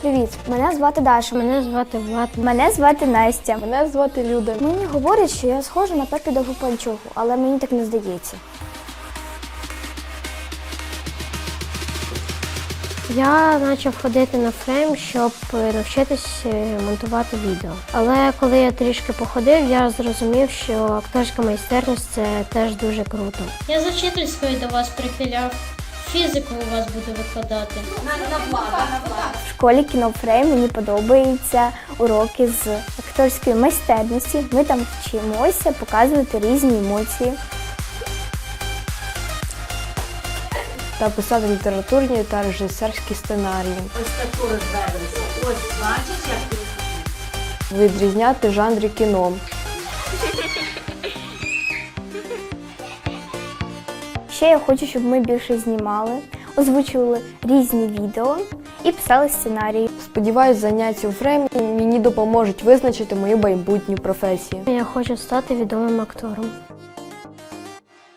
Привіт, мене звати Даша. Мене звати Влад. Мене звати Настя. Мене звати Люда. Мені говорять, що я схожа на Пепі Довгопанчуху, але мені так не здається. Я почав ходити на фрейм, щоб навчитись е, монтувати відео. Але коли я трішки походив, я зрозумів, що акторська майстерність це теж дуже круто. Я з учительської до вас прихиляв. Фізику у вас буду викладати. В школі кінофрейм мені подобаються уроки з акторської майстерності. Ми там вчимося показувати різні емоції. Та писати літературні та режисерські сценарії. Ось таку розвернемося. Ось бачиш, як ти Відрізняти жанри кіно. Ще я хочу, щоб ми більше знімали, озвучували різні відео і писали сценарії. Сподіваюсь, заняття у фреймі мені допоможуть визначити мою майбутню професію. Я хочу стати відомим актором.